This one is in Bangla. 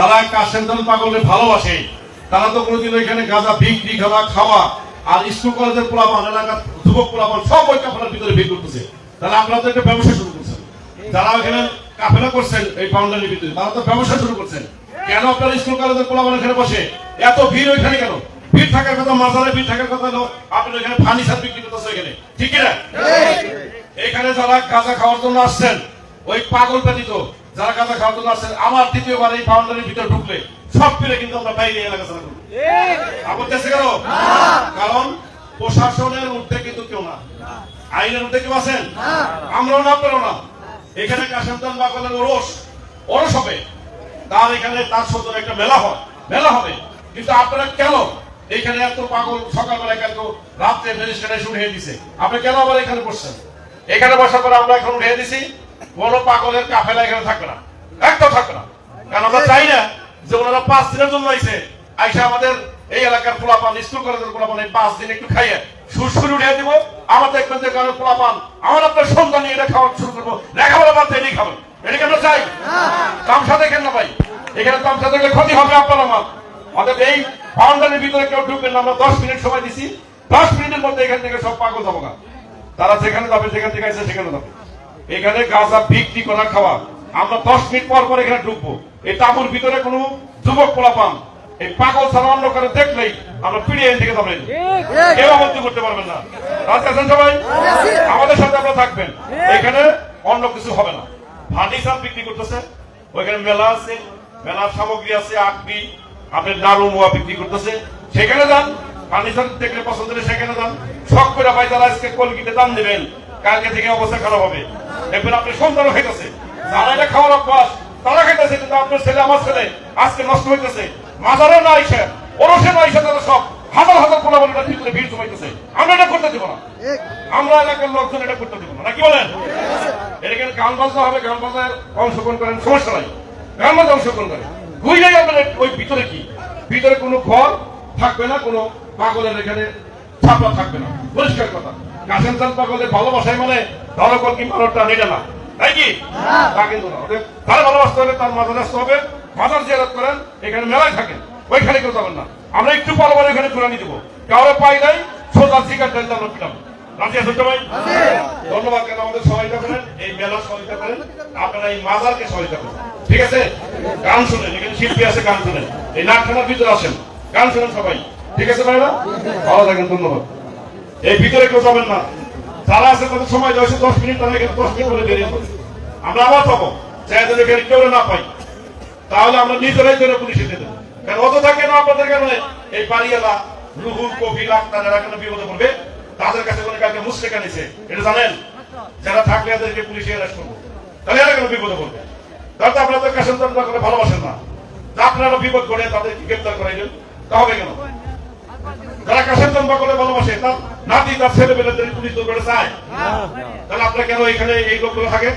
তারা কাশেন্দ্রন পাগলের ভালোবাসে। তারা তো কোনোদিন এখানে গাঁজা বিক্রি খাওয়া খাওয়া আর স্কুল কলেজের পোলাপান এলাকার যুবক পোলাপান সব ওই কাফেলার ভিতরে ভিড় করতেছে। তাহলে আপনারা তো একটা ব্যবসা শুরু করছেন। যারা এখানে কাফেলা করছেন এই বাউন্ডারির ভিতরে তারা তো ব্যবসা শুরু করছেন। কেন আপনারা স্কুল কলেজের পোলাপান এখানে বসে? এত ভিড় ওইখানে কেন? ভিড় থাকার কথা মাজারে ভিড় থাকার কথা হলো আপনি এখানে ফার্নিচার বিক্রি করতেছে এখানে ঠিক না? এখানে যারা গাঁজা খাওয়ার জন্য আসছেন ওই পাগল ব্যতীত যারা গাঁজা খাওয়ার জন্য আসছেন আমার দ্বিতীয়বার এই বাউন্ডারির ভিতরে ঢুকলে সব ফিরে কিন্তু আমরা বাইরে এলাকা ছাড়া করব আপত্তি আছে কেন? কারণ প্রশাসনের ঊর্ধ্বে কিন্তু কেউ না। আইনের ঊর্ধ্বে কেউ আছেন? আমরাও না, আপনারাও না। এখানে কাশামদান বাগলের ওরস ওরস হবে। তার এখানে তার সত্তর একটা মেলা হয়। মেলা হবে। কিন্তু আপনারা কেন এখানে এত পাগল সকালবেলা কেন রাত্রে ম্যাজিস্ট্রেট এসে উঠে দিছে? আপনি কেন আবার এখানে বসছেন? এখানে বসার পরে আমরা এখন উঠে দিছি। কোন পাগলের কাফেলা এখানে থাকবে না। একদম থাকবে না। কারণ আমরা চাই না যে ওনারা পাঁচ দিনের জন্য আইছে। আইসা আমাদের এই এলাকার পোলাপান, স্কুল কলেজের পোলাপান এই পাঁচ দিন একটু খাইয়ে সুরসুরি উঠে দিব। আমার দেখবেন যে কারণে পোলাপান, আমার আপনার সন্তান নিয়ে এটা খাওয়া শুরু করব। লেখাপড়া বাদ দিয়ে খাবেন। এটা কি আমরা চাই? তামসা দেখেন না ভাই। এখানে তামসা দেখলে ক্ষতি হবে আপনার আমার। অর্থাৎ এই বাউন্ডারির ভিতরে কেউ ঢুকবেন না, আমরা দশ মিনিট সময় দিছি। দশ মিনিটের মধ্যে এখান থেকে সব পাগল যাব না। তারা যেখানে যাবে সেখান থেকে আসে, সেখানে যাবে। এখানে গাঁজা বিক্রি করা খাওয়া। আমরা দশ মিনিট পর পর এখানে ঢুকবো। এই তাবুর ভিতরে কোনো যুবক পোলাপান এই পাগল ছাড়া অন্য করে দেখলেই আমরা পিড়িয়ে থেকে যাবেন কেউ আপত্তি করতে পারবেন না। রাজি আছেন সবাই? আমাদের সাথে আপনারা থাকবেন। এখানে অন্য কিছু হবে না। ফার্নিচার বিক্রি করতেছে। ওইখানে মেলা আছে মেলার সামগ্রী আছে আকবি আপনি নাড়ু মোয়া বিক্রি করতেছে। সেখানে যান। ফার্নিচার দেখলে পছন্দ হলে সেখানে যান। শখ করে ভাই যারা আজকে কলকিতে দাম দেবেন। কালকে থেকে অবস্থা খারাপ হবে। দেখবেন আপনার সন্তানও খাইতেছে যারা এটা খাওয়ার অভ্যাস, তারা খাইতেছে, কিন্তু আপনার ছেলে, আমার ছেলে আজকে নষ্ট হইতেছে। মাজারে না আইসে ওরসে না আইসে তারা সব হাজার হাজার পোলাবলিটার ভিতরে ভিড় জমাইতেছে। আমরা এটা করতে দেবো না। আমরা এলাকার লোকজন এটা করতে দেবো না। নাকি বলেন? এটা কিন্তু গান বাজনা হবে, গান বাজার অংশগ্রহণ করেন, সমস্যা নাই। গান বাজা অংশগ্রহণ করেন। বুঝলেই আপনার ওই ভিতরে কি? ভিতরে কোনো ঘর থাকবে না, কোনো পাগলের এখানে ছাপা থাকবে না। পরিষ্কার কথা। কাসেম চাঁদ পাগলের ভালোবাসায় মানে ধরকল কি মানবটা এটা না। তাই কি? তা কিন্তু না। তার ভালোবাসতে হবে তার মাজার আসতে হবে মাজার জিয়ারত করেন এখানে মেলায় থাকেন ওইখানে কেউ যাবেন না। আমরা একটু পর পর এখানে কোরআনি দেবো। কারও পাই নাই সোজা শিকার দিলে আমরা সবাই? ধন্যবাদ কেন আমাদের সহায়তা করেন এই মেলা সহায়তা করেন আপনারা এই মাজারকে সহায়তা করেন। ঠিক আছে? গান শুনেন এখানে শিল্পী আছে গান শুনেন। এই নাটখানার ভিতরে আসেন গান শুনেন সবাই। ঠিক আছে ভাইরা? ভালো থাকেন ধন্যবাদ। এই ভিতরে কেউ যাবেন না। যারা আছে তাদের সময় হয়েছে দশ মিনিট, তারা এখানে দশ মিনিট করে বেরিয়ে যাবে। আমরা আবার যাই যেন এখানে কেউ না পাই, তাহলে আমরা নিজেরাই ধরে পুলিশে দেবো। কারণ অত থাকে না আপনাদের কারণে। এই বাড়িওয়ালা রুহুল লাক্তার এরা কেন বিপদে পড়বে। তাদের কাছে কোনো কালকে মুসলেখা নিছে এটা জানেন? যারা থাকলে এদেরকে পুলিশে অ্যারেস্ট করব। তাহলে এরা কেন বিপদে পড়বে? তাহলে তো আপনাদের কাছে তো করে ভালোবাসেন না। আপনারা বিপদ করে তাদেরকে গ্রেপ্তার করাইলেন তাহলে কেন? যারা কাশেম চম্পা করে ভালোবাসে তার নাতি তার ছেলে পেলে পুলিশ দৌড়ে চায়? তাহলে আপনার কেন এখানে এই লোকগুলো থাকে